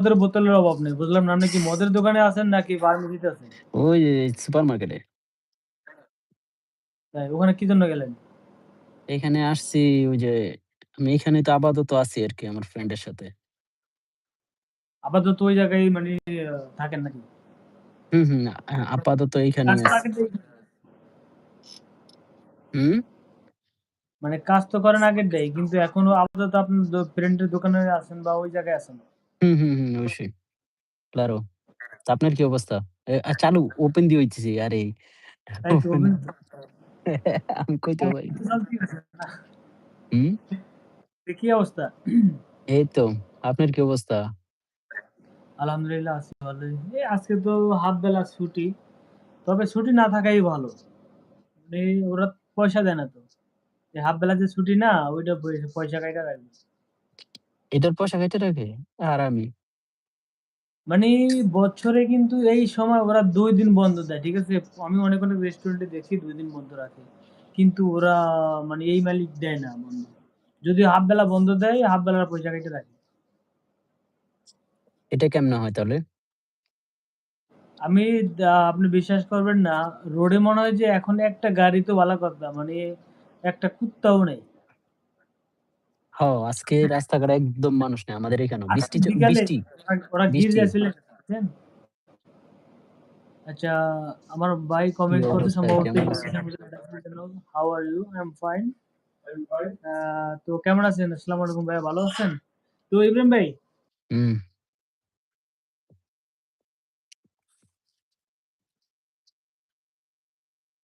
মদের বোতলের অভাব নেই। বুঝলাম না আপনি মদের দোকানে আছেন নাকি ফার্মেসিতে আছেন? ওই সুপার মার্কেটে। তাই ওখানে কি জন্য গেলেন? এখানে আসছি ওই যে আমি এখানে তো আপাতত আছি আরকি আমার ফ্রেন্ডের সাথে। আপাতত ওই জায়গায় মানে থাকেন নাকি? হুম, হুম। আ আপাতত এইখানেই কাজ। আগে হুম? মানে কাজ তো করেন আগেরটাই। কিন্তু এখনও আপাতত আপনার ফ্রেন্ডের দোকানে আছেন বা ওই জায়গায় আছেন। হুম, হুম, হুম। অবশ্যই। ক্লারো। তো আপনার কি অবস্থা? এ আ চালু ওপেন দিয়ে হইতেছি আরে তাই তো ওপেন ওভেন আমি কইতেও পারি না। না। হুম? তো কি অবস্থা? এই তো। আপনার কি অবস্থা? আলহামদুলিল্লাহ আছি ভালোই। এই আজকে তো হাফ বেলা ছুটি। তবে ছুটি না থাকাই ভালো। মানে ওরা পয়সা দেয় না তো। এই হাফ বেলা যে ছুটি না ওইটা পয় পয়সা কাইটা রাখবে। এটার পয়সা কাইটে রাখে? হারামি। মানে বছরে কিন্তু এই সময় ওরা ২ দিন বন্ধ দেয়। ঠিক আছে? আমি অনেক, অনেক রেস্টুরেন্টে দেখছি ২ দিন বন্ধ রাখে। কিন্তু ওরা মানে এই মালিক দেয় না বন্ধ। যদি হাফ বেলা বন্ধ দেয়, হাফ বেলার পয়সা কেটে রাখে। এটা কেমন হয় তাহলে? আমি আপনি বিশ্বাস করবেন না, রোডে মনে হয় যে এখন একটা গাড়ি তো ভালো কথা। মানে একটা কুত্তাও নেই। হ, আজকে রাস্তাঘাটে একদম মানুষ নাই। আমাদের এখানেও। আজকে বৃষ্টি চ বিকালে বৃষ্টি, ওরা ওরা বৃষ্টি। গির্জায় চলে গেছে বুঝছেন? আচ্ছা আমার ভাই কি কমেন্ট অবস্থা? সম্ভবত কেমন আছেন? How are you? I am fine. তো কেমন আছেন? আসসালামু আলাইকুম ভাইয়া ভালো আছেন? তো ইব্রাহিম ভাই হুম।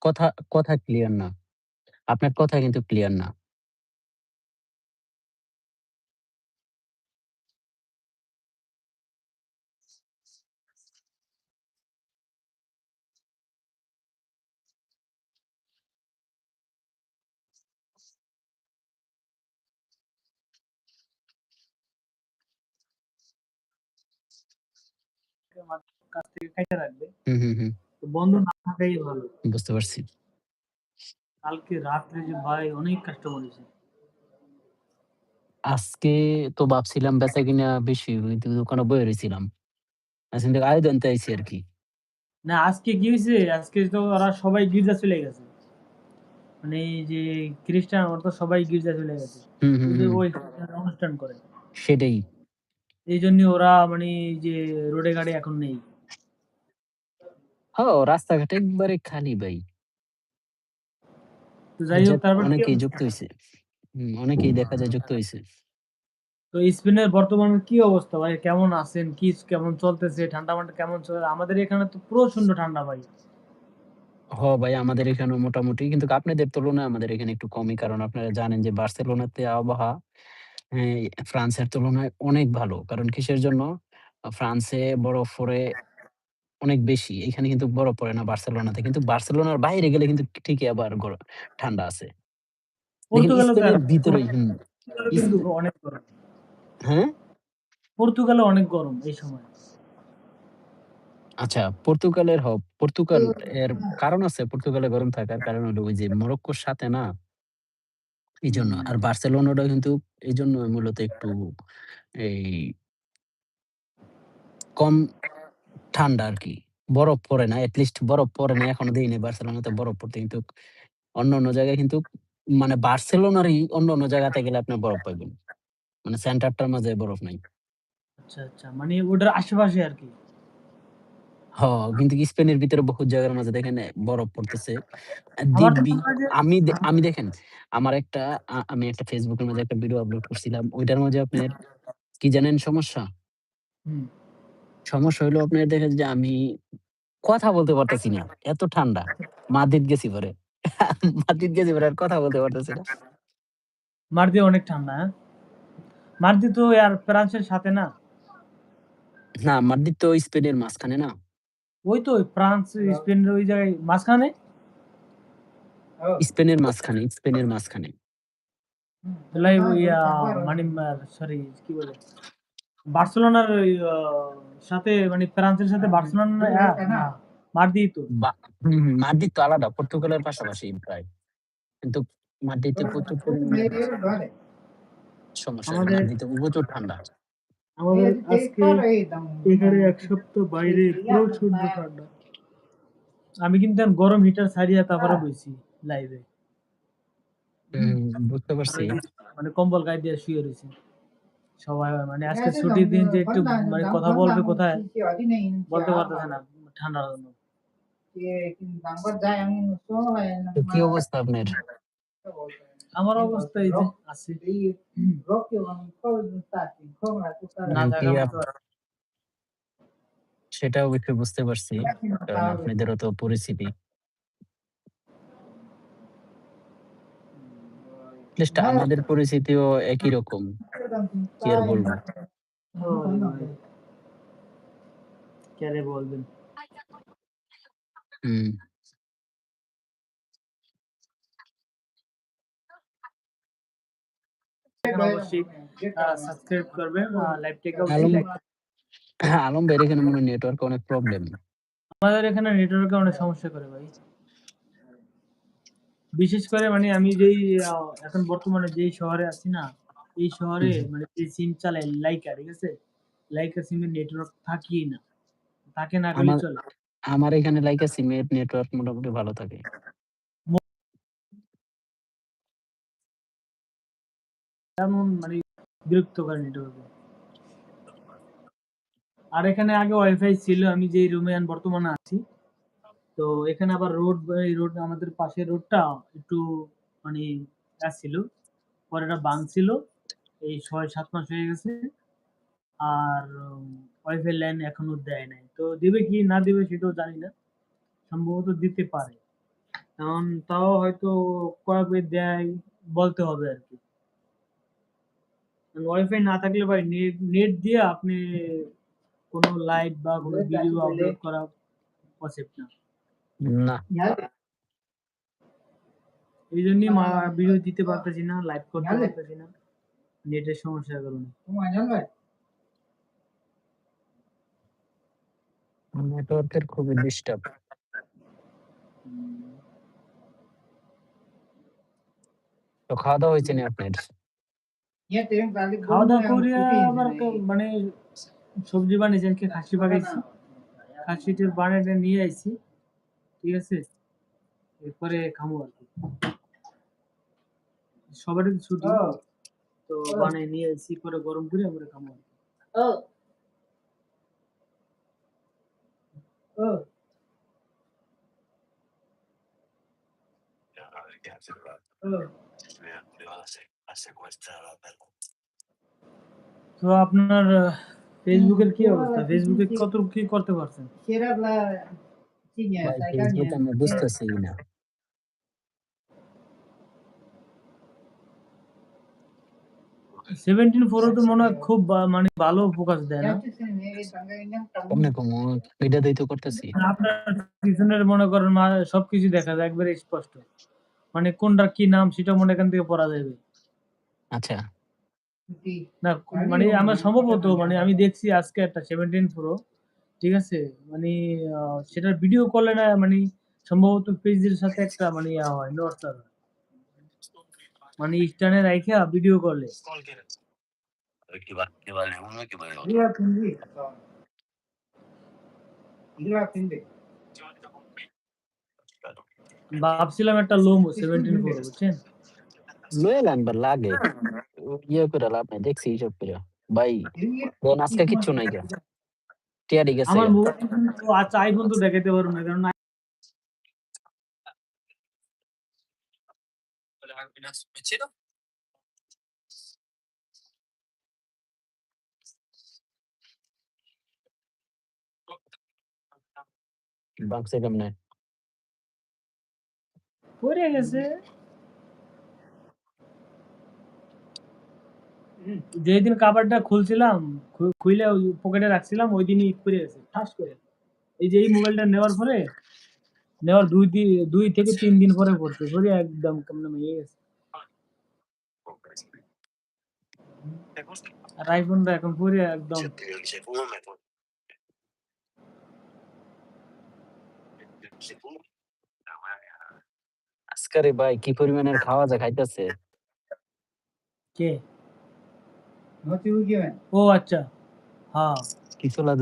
কথা, কথা ক্লিয়ার না। আপনার কথা কিন্তু ক্লিয়ার না। কাছ থেকে কাইটা রাখবে। তো বন্ধ না থাকাই ভালো। বুঝতে পারছি। কালকে রাত্রে যে ভাই অনেক কাস্টমার। আজকে তো ভাবছিলাম বেচাকিনা বেশি কিন্তু দোকানে। আজকে থেকে আয়োজন আনতে আইছি আরকি। না আজকে কি হইছে? আজকে তো ওরা সবাই গির্জা চলে গেছে। মানে যে খ্রিস্টান ওরা তো সবাই গির্জা চলে গেছে। ওই অনুষ্ঠান করে। সেটাই। এইজন্য ওরা মানে এই যে রোডে ঘাটে এখন নেই। হ, রাস্তাঘাট একবারে খালি ভাই। তো যাই হোক তারপর অনেকেই যুক্ত। হুম, অনেকেই দেখা যায় যুক্ত হইছে। তো স্পেনের বর্তমানে কি অবস্থা ভাই? কেমন আছেন? কি কেমন চলতেছে? ঠান্ডা-মান্ডা কেমন চলে? আমাদের এখানে তো প্রচণ্ড ঠান্ডা ভাই। হ ভাই আমাদের এখানেও মোটামুটি কিন্তু আপনাদের তুলনায় আমাদের এখানে একটু কমই। কারণ আপনারা জানেন যে বার্সেলোনাতে আবহাওয়া হ্যাঁ, ফ্রান্সের তুলনায় অনেক ভালো। কারণ কিসের জন্য? আ ফ্রান্সে বরফ পড়ে অনেক বেশি। এখানে কিন্তু বরফ পড়ে না বার্সেলোনাতে। কিন্তু বার্সেলোনার বাইরে গেলে কিন্তু ঠিকই আবার গর ঠান্ডা আছে। দেখেন পর্তুগালও তো স্পেনের এখন হুম। পর্তুগালও কিন্তু অনেক গরম। হ্যাঁ? পর্তুগালও অনেক গরম এই সময়। আচ্ছা পর্তুগালের হ পর্তুগাল এর কারণ আছে পর্তুগালে গরম থাকার। কারণ হলো ওই যে মরক্কোর সাথে না এইজন্য। হুম। আর বার্সেলোনাটা কিন্তু এইজন্য মূলত একটু এই কম ঠান্ডা আরকি। বরফ পড়ে না। এটলিস্ট বরফ পড়ে না এখনও দেই নাই বার্সেলোনাতে বরফ পড়তে। কিন্তু অন্যান্য জায়গায় কিন্তু মানে বার্সেলোনারই অন্যান্য জায়গাতে গেলে আপনার বরফ পাইবেন। মানে সেন্টারটার মাঝে বরফ নাই। আচ্ছা, আচ্ছা। মানে ওটার আশেপাশে আরকি। হ, কিন্তু স্পেনের ভিতরে বহুত জায়গার মাঝে দেখেন বরফ পড়তেছে। আ আমার তো দিব্যি মনে হয় যে আমি দে আমি দেখেন আমার একটা আ আমি একটা Facebook এর মাঝে একটা ভিডিও আপলোড করছিলাম। ওইটার মাঝে আপনার কি জানেন সমস্যা? হুম। সমস্যা হইল আপনার দেখেন যে আমি কথা বলতে পারতেছি না। এত ঠান্ডা। মাদ্রিদ গেছি পরে। মাদ্রিদ গেছি পরে আর কথা বলতে পারতেছি না। মার্দি অনেক ঠান্ডা, হ্যাঁ? মার্দি তো আর ফ্রান্সের সাথে না? না, মাদ্রিদ তো স্পেনের মাঝখানে না? ওই তো ফ্রান্স, স্পেনের ওই জায়গায় মাঝখানে? স্পেনের মাঝখানে, স্পেনের মাঝখানে। ইয়া মানে সরি কি বলে? বার্সেলোনার সাথে মানে ফ্রান্সের সাথে বার্সেলোনা মাদ্রিদই তো। মাদ্রিদ তো আলাদা। পর্তুগালের পাশাপাশি প্রায়। কিন্তু মাদ্রিদে প্রচুর সমস্যা মাদ্রিদে প্রচুর ঠান্ডা। আমাদের আজকে এখানে এক সপ্তাহ বাইরে প্রচণ্ড ঠান্ডা। আমি কিন্তু গরম হিটার ছাড়িয়ে তারপরে বইছি লাইভে বুঝতে পারছি। মানে কম্বল গায়ে দিয়ে শুয়ে রয়েছি। সবাই মানে আজকে ছুটির দিন যে একটু মানে কথা বলবে কোথায় বলতে পারতেছে না ঠান্ডার জন্য। কি অবস্থা আপনার? আমার অবস্থা এই যে আছে না হুম, কি জায়গা আপ- মতো সেটা অবশ্যই বুঝতে পারছি। কারণ আপনাদেরও তো পরিস্থিতি। আমাদের পরিস্থিতিও একই রকম। কি আর বলব? ওরে বলবেন হুম। অবশ্যই সাবস্ক্রাইব করবেন লাইভটাকে আলম অবশ্যই like আলম ভাইয়ের এখানে মনে নেটওয়ার্ক অনেক প্রবলেম। আমাদের এখানে নেটওয়ার্কে অনেক সমস্যা করে ভাই। বিশেষ করে মানে আমি যেই এখন বর্তমানে যেই শহরে আছি না এই শহরে মানে যে সিম চালাই লাইকা ঠিক আছে? লাইকা সিমের নেটওয়ার্ক থাকি না। থাকে না চলে। আমার এখানে লাইকা সিমের নেটওয়ার্ক মোটামুটি ভালো থাকে। এমন মানে বিরক্তকর নেটওয়ার্ক আর এখানে আগে ওয়াইফাই ছিল, আমি যে রুমে বর্তমানে আছি, তো এখানে আবার রোড রোড আমাদের পাশের রোডটা একটু মানে ছিল পরে এটা ভাঙছিল এই ছয়, সাত মাস হয়ে গেছে, আর ওয়াইফাই লাইন এখনও দেয় নাই। তো দিবে কি না দিবে সেটাও জানি না, সম্ভবত দিতে পারে। এখন তাও হয়তো কবে দেয়, বলতে হবে আর কি। ওয়াইফাই না থাকলে ভাই নেট নেট দিয়ে আপনি কোনো লাইভ বা কোনো ভিডিও আপলোড করা পসিবল না। না। এই জন্যই মা ভিডিও দিতে পারতেছি না লাইভ করতে পারতেছি না। নেটের সমস্যার কারণে নেটওয়ার্কের খুবই ডিস্টার্ব। তো খাওয়া দাওয়া হয়েছে নি আপনার? খাওয়া দাওয়া করে আবার মানে সবজি বানিয়েছি আজকে খাসি বানাইছি খাসিটা বানিয়ে নিয়ে আইছি। ঠিক আছে? এরপরে খামো আর কি। সবারই ছুটি। তো বানিয়ে নিয়ে আইছি পরে গরম করে আমরা খামো আর কি। তো আপনার ফেসবুকের কি অবস্থা? ফেসবুকে কত কি করতে পারছেন? ভাই ফেসবুক আমি বুঝতেছি না। সেভেন্টিন ফোরও তো মনে হয় খুব বা- মানে ভালো ফোকাস দেয় না? কমনে কম এটাতেই তো করতেছি। আপনার পিছনের মনে করেন সবকিছু দেখা যায় একবারে স্পষ্ট। মানে কোনটা কি নাম সেটা মনে এখান থেকে পড়া যাবে। আচ্ছা। না মানে আমার সম্ভবত মানে আমি দেখছি আজকে একটা সেভেন্টিন প্রো ঠিক আছে? মানে সেটার ভিডিও কলে না মানে সম্ভবত পেজের সাথে একটা মানে ইয়া হয় নড়চড় মানে স্ট্যান্ডে রাইখা ভিডিও কলে ভাবছিলাম একটা লোমো সেভেন্টিন প্রো বুঝছেন? লয়ে আনবার লাগে। ইয়ে করে লাভ নাই দেখছি এইসব করে। ভাই দেন আজকে কিচ্ছু নাই গা। টিয়ারি গেছে আমার গা। মোবাইল কিন্তু আচ্ছা আইফোন তো দেখাতে পারব না কারণ ভাঙছে কেমনে? পড়ে গেছে যেদিন কাবারটা খুলছিলাম খুইলে পকেটে রাখছিলাম ওই দিনই পড়ে গেছে ঠাস করে। এই যে এই মোবাইলটা নেওয়ার পরে নেওয়ার দুই দিন দুই থেকে তিন দিন পরে পড়ছে পরে একদম কেমন হয়ে গেছে। আর আইফোনটা এখন পরে একদম আজকারে ভাই কি পরিমাণের খাওয়া যা খাইতেছে। কে? ও আচ্ছা হ্যাঁ। চলা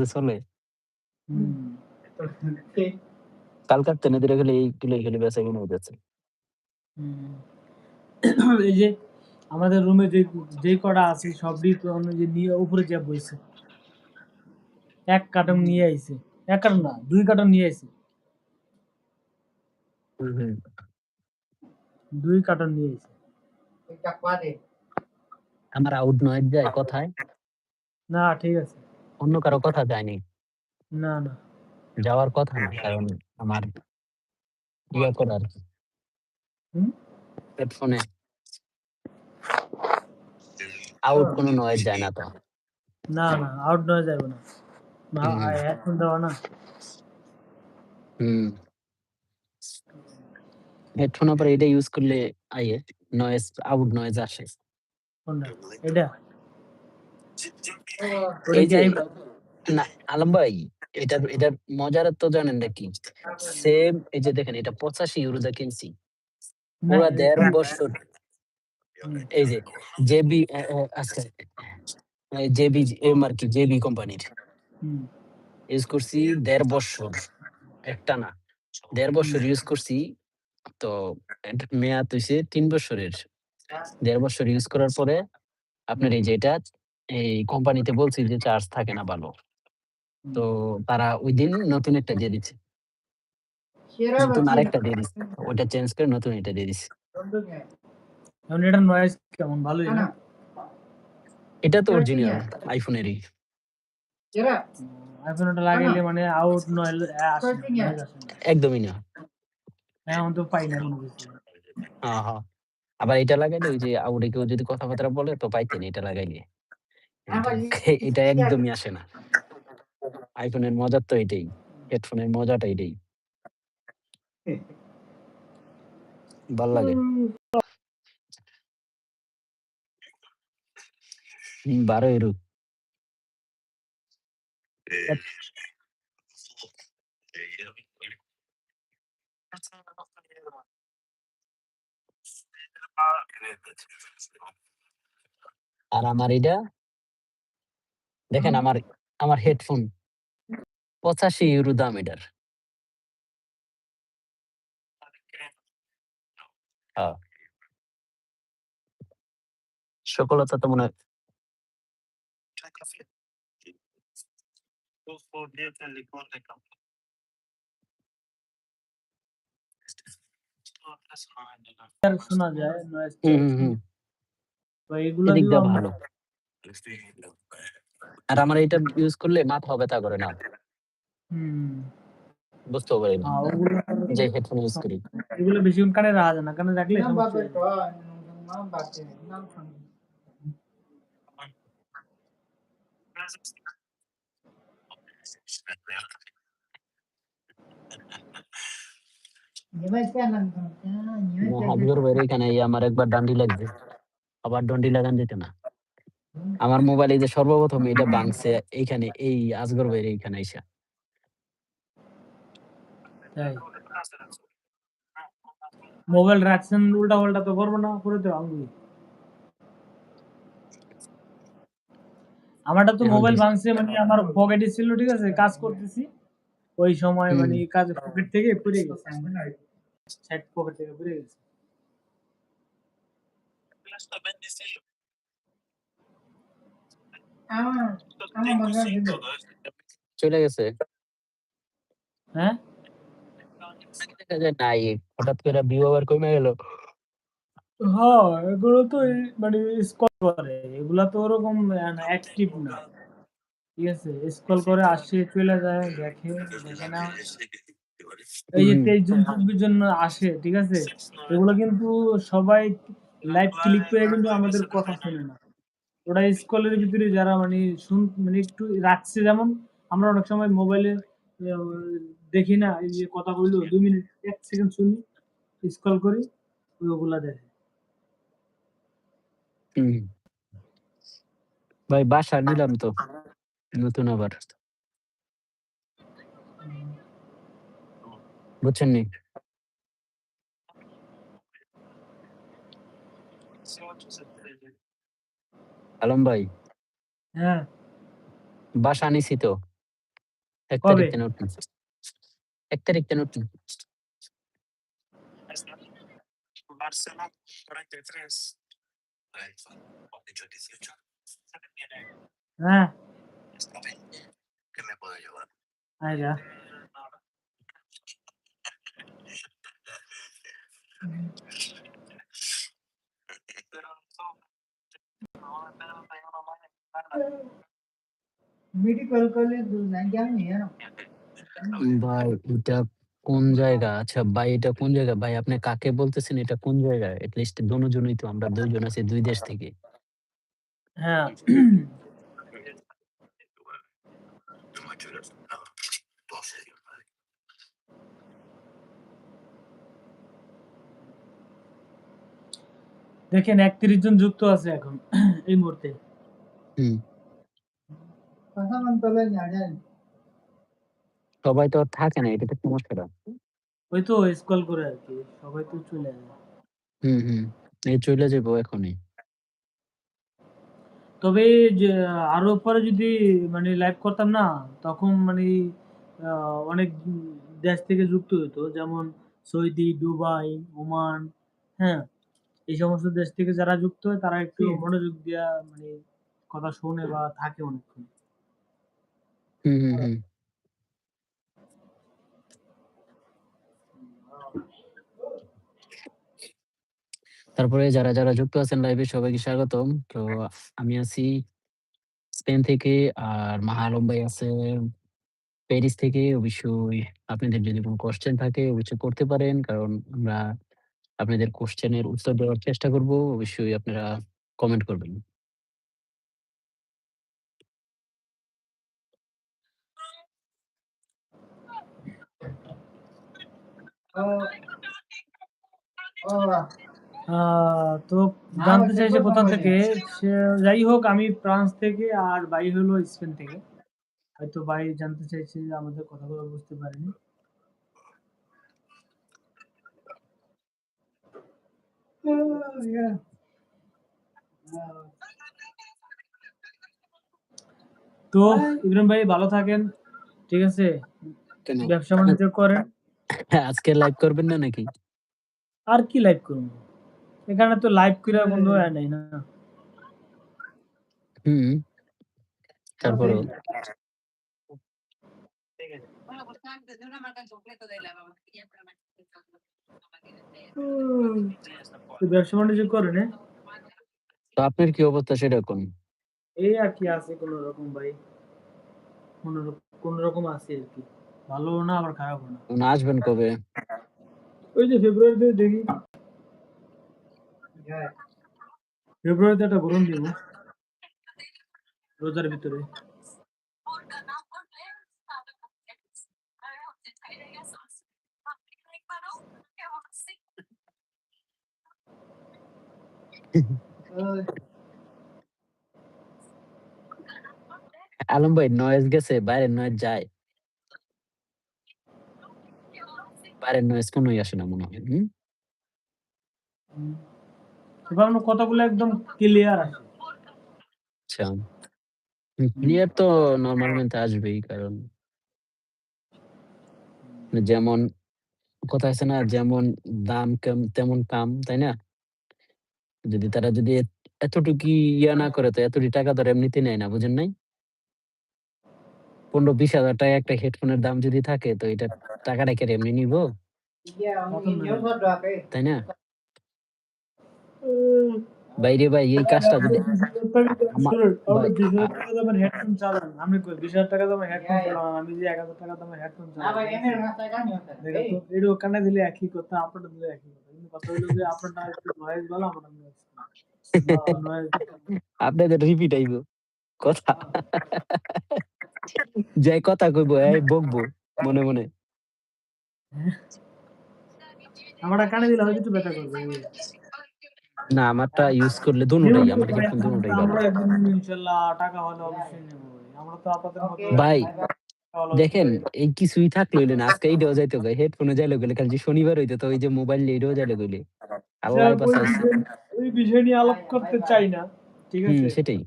যে। এই যে আমাদের রুমে যে কটা আছে সবই তো যে নিয়ে উপরে যেয়ে বইছে। ১ কার্টন নিয়ে আইছে। ১ কার্টন না ২ কার্টন নিয়ে আইছে। ২ কার্টন নিয়ে আইছে। আমার আউট নয়েজ যায় কথায়? না ঠিক আছে। অন্য কারও কথা যায়নি। না, না। যাওয়ার কথা না। কারণ আমার ইয়ে করা আরকি। হুম? হেডফোনে আউট কোনো নয়েজ যায় না তো। না, না আউট নয়েজ যাবে না। হেডফোন দেওয়া না। হুম। হেডফোন আবার এটা ইউজ করলে আইয়ে নয়েজ আউট নয়েজ আসে। কোনটা? এটা? ওটা এই যে না আলম ভাই এটার এটার মজাটা জানেন নাকি? সেম এই যে দেখেন এটা ৮৫ ইউরো দিয়ে কিনছি। পুরা ১.৫ বছর এই যে জেবি আচ্ছা জেবি এম আরকি জেবি কোম্পানির। ইউজ করছি ১.৫ বছর। একটানা। ১.৫ বছর হুম। ইউজ করছি। তো মেয়াদ হইছে ৩ বছরের। ১.৫ বছর ইউজ করার পরে আপনার এই যে এটা এই কোম্পানিতে বলছি যে চার্জ থাকে না ভালো। তো। তারা ঐদিন নতুন একটা দিয়ে দিচ্ছে। নতুন আরেকটা দিয়ে দিছে। ওইটা চেঞ্জ করে নতুন এটা দিয়ে দিছে। এখন এটার নয়েজ কেমন ভালোই না? এটা তো অরিজিনাল আইফোনেরই। আইফোন ওটা লাগাইলে মানে আউট নয়েল নয়েজ আসে একদমই না। এখন তো পাই না হ্যাঁ, হ্যাঁ। আবার এটা লাগাইলে ওই যে আউটে কেউ যদি কথাবার্তা বলে তো পাইতেন এটা লাগাইলে। এটা একদমই আসে না। আইফোনের মজার তো এটাই। হেডফোনের মজাটা এটাই। ভালো লাগে। হুম, ১২ ইউরো। আর আমার এটা দেখেন আমার আমার হেডফোন ৮৫ ইউরো দাম এটার। সফলতা তো মনে হয়। হুম, হুম, হুম। তো এগুলা এদিক দিয়েও দিয়ে আমরা ভালো। আর আমার এটা ইউজ করলে মাথা ব্যথা করে না। হুম। বুঝতেও পারি না। হ্যাঁ, ওগুলো যে হেডফোন ইউজ করি। এগুলো বেশিক্ষণ কানে রাখা যায় না। কানে রাখলে সমস্যা হয়ে যায়। হাবিবুর ভাইয়ের এখানে আমার একবার ডান্ডি লাগছে। আবার ডন্ডি লাগান যেত না। আমার মোবাইলে এই যে সর্বপ্রথম এটা ভাঙছে এইখানে এই আজগর ভাইয়ের এইখানে আইসা। মোবাইল রাখছেন উল্টা-পাল্টা তো করব না, করে তো। আমারটা তো মোবাইল ভাঙছে মানে আমার পকেটে ছিল, ঠিক আছে? কাজ করতেছি। ওই সময় মানে কাজ পকেট থেকে পড়ে গেছে। সাইড পকেট থেকে পড়ে গেছে। চলে গেছে? হ্যাঁ? দেখা যায় নাই। হঠাৎ করে ভিউ আবার কমে গেল। হ্যাঁ, এগুলো তো এই মানে স্ক্রল করে। এগুলা তো ওরকম আ অ্যাক্টিভ না। ঠিক আছে? স্ক্রল করে আসে, চলে যায়, দেখে, দেখে না। এই যে হুম। ২৩ জন ২৪ জন আসে, ঠিক আছে? এগুলো কিন্তু সবাই লাইভ ক্লিক করে কিন্তু আমাদের কথা শোনে না। ভিতরে যারা মানে শুন মানে একটু রাখছে যেমন আমরা অনেক সময় মোবাইলে দেখি না এই যে কথা বলল ২ মিনিট এক সেকেন্ড শুনি, স্কল করি, ওগুলা দেখে। হুম। ভাই বাসা নিলাম তো। নতুন আবার। বুঝছেন নি? আলম ভাই। হ্যাঁ। বাসা নিছি তো। ১ কবে? তারিখ থেকে উঠতেছি। ১ তারিখ থেকে উঠতেছি। Barcelona 43. iPhone 18. হ্যাঁ, Está bien. ¿Qué me puedo llevar? আয় যা। है ना ভাই এটা কোন জায়গা? আচ্ছা ভাই এটা কোন জায়গা? ভাই আপনি কাকে বলতেছেন এটা কোন জায়গায়? এট লিস্ট দোনোজনই তো আমরা ২ জন আছি ২ দেশ থেকে। হ্যাঁ। দেখেন একত্রিশ জন যুক্ত আছে এখন এই মুহূর্তে। সবাই তো থাকে না এটা তো সমস্যাটা ওই তো স্কল করে আর কি সবাই তো চলে যায় হুম হুম। এই চলে যাব এখনই। তবে আরও পরে যদি মানে লাইভ করতাম না তখন মানে অনেক দেশ থেকে যুক্ত হতো যেমন সৌদি দুবাই ওমান হ্যাঁ। এই সমস্ত দেশ থেকে যারা যুক্ত হয় তারা একটু মনোযোগ দিয়া মানে কথা শোনে বা থাকে অনেকক্ষণ। হুম, হুম, হুম। তারপরে যারা, যারা যুক্ত আছেন লাইভে সবাইকে স্বাগতম। তো আমি আছি স্পেন থেকে আর মাহা আলম ভাই আছে প্যারিস থেকে। অবশ্যই আপনাদের যদি কোন কোশ্চেন থাকে অবশ্যই করতে পারেন। কারণ আমরা আপনাদের কোশ্চেনের উত্তর দেওয়ার চেষ্টা করব। অবশ্যই আপনারা কমেন্ট করবেন। ও তো জানতে চাইছে কোথা থেকে? যাই হোক আমি ফ্রান্স থেকে আর ভাই হলো স্পেন থেকে। হয়তো ভাই জানতে চাইছে যে আমাদের কথাগুলো বুঝতে পারেনি। या তো ইব্রাহিম ভাই ভালো থাকেন। ঠিক আছে? ব্যবসা-বাণিজ্য করেন। আজকে লাইভ করবেন না নাকি? আর কি লাইভ করব? এখানে তো লাইভ কইরা কোনো ইয়া নাই না। হুম। তারপরেও Bueno, pues তো ব্যবসা-বাণিজ্য করেন? তো আপনার কি অবস্থা সেটা কোন? এই আর কি আছে কোনরকম ভাই। কোনরক কোনরকম আছি আরকি। ভালোও না আবার খারাপও না। আসবেন কবে? ওই যে ফেব্রুয়ারিতে দেখি। ফেব্রুয়ারিতে একটা ভ্রমণ দিব। রোজার ভিতরে। আলম ভাই নয়েজ গেছে, বাইরের নয়েজ যায়। বাইরের নয়েজ কোনই আসে না মনে হয়। হুম? হুম। এবার আপনার কথাগুলো একদম ক্লিয়ার। আচ্ছা। ক্লিয়ার তো নরমালmente আসবেই কারণ যেমন কথা আছে না যেমন দাম কেম তেমন কাম, তাই না? যদি তারা যদি এতটুকু ইয়া না করে তো এতটি টাকা ধরে এমনিতে নেয় না, বুঝেন নাই? ১৫-২০ হাজার টাকা একটা হেডফোনের দাম যদি থাকে তো এটা টাকা রেখে এমনি নিব? তাই না? ভাই রে ভাই এই কাজটা যদি আমি কানে দিলে একই কথা দিলে একই কথা। আপনাদের রিপিট আইব কথা। যাই কথা কইব এই বকবো মনে মনে। আমারটা কানে দিলে হয়তো করবে ইয়ে। না আমারটা ইউজ করলে দুটোটাই আমার কিন্তু আমরা ইনশাআল্লাহ টাকা হলে অবশ্যই নেব আমরা তো ভাই দেখেন এই কিছুই থাকল না আজকে এইটাও যাইতো ভাই হেডফোনে যাইলে গেলে খালি যে শনিবার হইতো তো ওই যে মোবাইল নিয়ে এটাও যাইলে গেলে। আল্লাহ হোক ওই। বিষয় ওই বিষয় নিয়ে আলাপ করতে চাই না। ঠিক হুম আছে? সেটাই।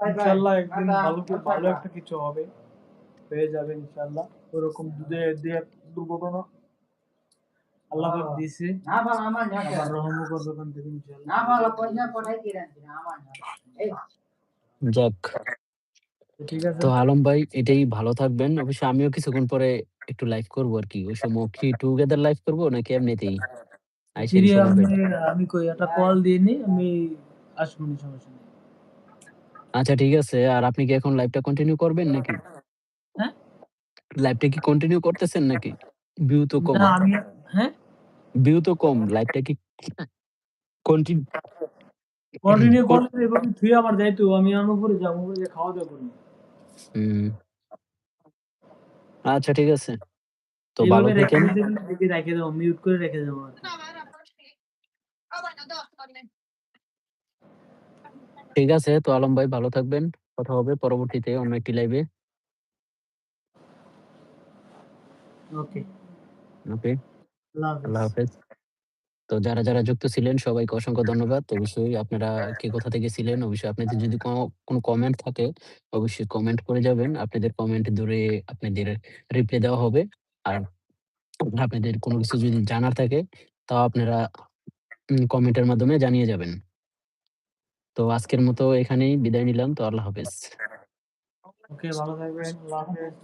ইনশাআল্লাহ একদিন ভালো ভালো একটা কিছু হবে হয়ে যাবে ইনশাআল্লাহ। ওরকম দুধে দিয়ে দুর্ঘটনা আল্লাহ পাক দিছে না বাবা আমার না আবার রহমও করবে ওখান থেকে ইনশাআল্লাহ। না বাবা পয়সা পঠাই দিয়ে রাখছি না আমার না। এই। যাক। ঠিক আছে। তো আলম ভাই এটাই ভালো থাকবেন। অবশ্য আমিও কিছুক্ষণ পরে একটু লাইভ করব আর কি ওই সময় কি টুগেদার লাইভ করব নাকি এমনিতেই? আইসেন ফিরে সময় আমি? আমি কই একটা কল দিয়ে আমি সমস্যা নেই। আচ্ছা ঠিক আছে। আর আপনি কি এখন লাইভটা কন্টিনিউ করবেন নাকি? হ্যাঁ? লাইভটা কি কন্টিনিউ করতেছেন নাকি? ভিউ তো কম। না আমি হ্যাঁ? ভিউ তো কম। লাইভটা কি কন্টিনিউ কন্টিনিউ করলে এভাবে তুই আমার যাইতো আমি অনুপুরে যাব যে খাওয়া দাওয়া করব হুম। আচ্ছা ঠিক আছে। তো ভালো এইভাবে রেখে থাকেন রেখে দেবো মিউট করে রেখে দেবো. ঠিক আছে তো আলম ভাই ভালো থাকবেন কথা হবে পরবর্তীতে অন্য একটি লাইভে ওকে। ওকে। আল্লাহ হাফেজ। আল্লাহ হাফেজ। তো যারা যারা যুক্ত ছিলেন, সবাইকে অসংখ্য ধন্যবাদ। অবশ্যই আপনারা কে কোথা থেকে ছিলেন? অবশ্যই আপনাদের যদি কোনো কমেন্ট থাকে, অবশ্যই কমেন্ট করে যাবেন। আপনাদের কমেন্ট ধরে আপনাদের রিপ্লাই দেওয়া হবে। আর আপনাদের কোনো কিছু যদি জানার থাকে, তাও আপনারা কমেন্টের মাধ্যমে জানিয়ে যাবেন। তো আজকের মতো এখানেই বিদায় নিলাম। তো আল্লাহ হাফেজ। ওকে ভালো থাকবেন। আল্লাহ হাফেজ।